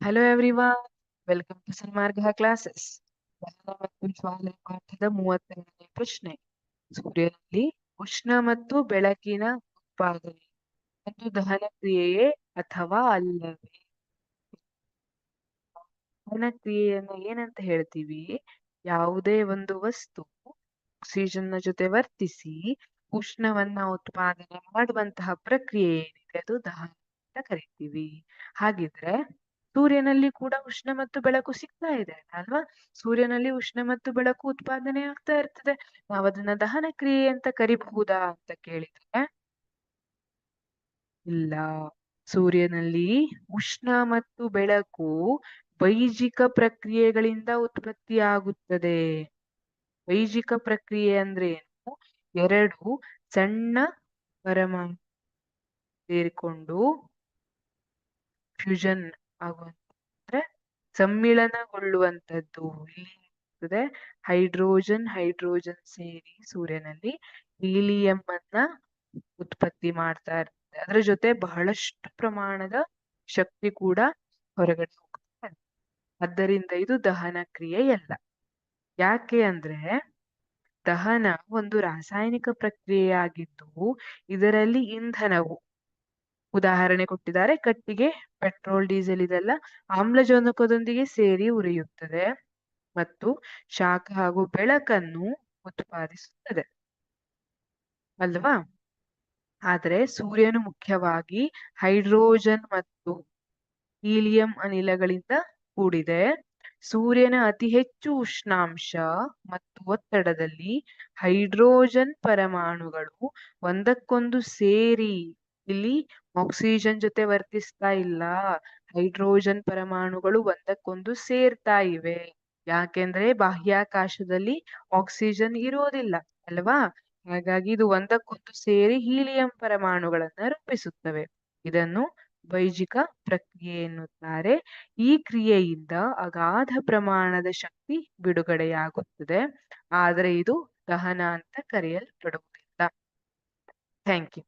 Hello everyone welcome to Sanmarga classes ಜ್ವಾಲೆ ಪಾಠದ ಮೂವತ್ತೆರಡನೇ ಪ್ರಶ್ನೆ. ಸೂರ್ಯನಲ್ಲಿ ಉಷ್ಣ ಮತ್ತು ಬೆಳಕಿನ ಉತ್ಪಾದನೆ ಅದು ದಹನ ಕ್ರಿಯೆಯೇ ಅಥವಾ ಅಲ್ಲವೇ? ದಹನ ಕ್ರಿಯೆಯನ್ನ ಏನಂತ ಹೇಳ್ತೀವಿ? ಯಾವುದೇ ಒಂದು ವಸ್ತು ಆಕ್ಸಿಜನ್ನ ಜೊತೆ ವರ್ತಿಸಿ ಉಷ್ಣವನ್ನ ಉತ್ಪಾದನೆ ಮಾಡುವಂತಹ ಪ್ರಕ್ರಿಯೆ ಏನಿದೆ? ಅದು ದಹನ ಅಂತ ಕರಿತೀವಿ. ಹಾಗಿದ್ರೆ ಸೂರ್ಯನಲ್ಲಿ ಕೂಡ ಉಷ್ಣ ಮತ್ತು ಬೆಳಕು ಸಿಗ್ತಾ ಇದೆ, ಅಲ್ವಾ? ಸೂರ್ಯನಲ್ಲಿ ಉಷ್ಣ ಮತ್ತು ಬೆಳಕು ಉತ್ಪಾದನೆ ಆಗ್ತಾ ಇರ್ತದೆ. ನಾವು ಅದನ್ನ ದಹನ ಕ್ರಿಯೆ ಅಂತ ಕರಿಬಹುದಾ ಅಂತ ಕೇಳಿದ್ರೆ, ಇಲ್ಲ. ಸೂರ್ಯನಲ್ಲಿ ಉಷ್ಣ ಮತ್ತು ಬೆಳಕು ಬೈಜಿಕ ಪ್ರಕ್ರಿಯೆಗಳಿಂದ ಉತ್ಪತ್ತಿ ಆಗುತ್ತದೆ ಬೈಜಿಕ ಪ್ರಕ್ರಿಯೆ ಅಂದ್ರೆ ಏನು? ಎರಡು ಸಣ್ಣ ಪರಮಾಣು ಸೇರಿಕೊಂಡು ಫ್ಯೂಷನ್ ಆಗುವಂತ ಸಮ್ಮಿಳನಗೊಳ್ಳುವಂತದ್ದು ಇಲ್ಲಿ ಹೈಡ್ರೋಜನ್ ಹೈಡ್ರೋಜನ್ ಸೇರಿ ಸೂರ್ಯನಲ್ಲಿ ಹೀಲಿಯಂ ಅನ್ನ ಉತ್ಪತ್ತಿ ಮಾಡ್ತಾ ಇರ್ತದೆ ಅದರ ಜೊತೆ ಬಹಳಷ್ಟು ಪ್ರಮಾಣದ ಶಕ್ತಿ ಕೂಡ ಹೊರಗಡೆ ಹೋಗ್ತದೆ ಆದ್ದರಿಂದ ಇದು ದಹನ ಕ್ರಿಯೆಯಲ್ಲ ಯಾಕೆ ಅಂದ್ರೆ ದಹನ ಒಂದು ರಾಸಾಯನಿಕ ಪ್ರಕ್ರಿಯೆಯಾಗಿದ್ದು ಇದರಲ್ಲಿ ಇಂಧನವು ಉದಾಹರಣೆ ಕೊಟ್ಟಿದ್ದಾರೆ. ಕಟ್ಟಿಗೆ, ಪೆಟ್ರೋಲ್, ಡೀಸೆಲ್ ಇದೆಲ್ಲ ಆಮ್ಲಜನಕದೊಂದಿಗೆ ಸೇರಿ ಉರಿಯುತ್ತದೆ ಮತ್ತು ಶಾಖ ಹಾಗೂ ಬೆಳಕನ್ನು ಉತ್ಪಾದಿಸುತ್ತದೆ. ಅಲ್ವಾ? ಆದರೆ ಸೂರ್ಯನು ಮುಖ್ಯವಾಗಿ ಹೈಡ್ರೋಜನ್ ಮತ್ತು ಹೀಲಿಯಂ ಅನಿಲಗಳಿಂದ ಕೂಡಿದೆ. ಸೂರ್ಯನ ಅತಿ ಹೆಚ್ಚು ಉಷ್ಣಾಂಶ ಮತ್ತು ಒತ್ತಡದಲ್ಲಿ ಹೈಡ್ರೋಜನ್ ಪರಮಾಣುಗಳು ಒಂದಕ್ಕೊಂದು ಸೇರಿ ಇಲ್ಲಿ ಆಕ್ಸಿಜನ್ ಜೊತೆ ವರ್ತಿಸ್ತಾ ಇಲ್ಲ ಹೈಡ್ರೋಜನ್ ಪರಮಾಣುಗಳು ಒಂದಕ್ಕೊಂದು ಸೇರ್ತಾ ಇವೆ. ಯಾಕೆಂದ್ರೆ ಬಾಹ್ಯಾಕಾಶದಲ್ಲಿ ಆಕ್ಸಿಜನ್ ಇರೋದಿಲ್ಲ, ಅಲ್ವಾ? ಹಾಗಾಗಿ ಇದು ಒಂದಕ್ಕೊಂದು ಸೇರಿ ಹೀಲಿಯಂ ಪರಮಾಣುಗಳನ್ನ ರೂಪಿಸುತ್ತವೆ. ಇದನ್ನು ಬೈಜಿಕ ಪ್ರಕ್ರಿಯೆ ಎನ್ನುತ್ತಾರೆ. ಈ ಕ್ರಿಯೆಯಿಂದ ಅಗಾಧ ಪ್ರಮಾಣದ ಶಕ್ತಿ ಬಿಡುಗಡೆಯಾಗುತ್ತದೆ. ಆದರೆ ಇದು ದಹನ ಅಂತ ಕರೆಯಲ್ಪಡುವುದಿಲ್ಲ. Thank you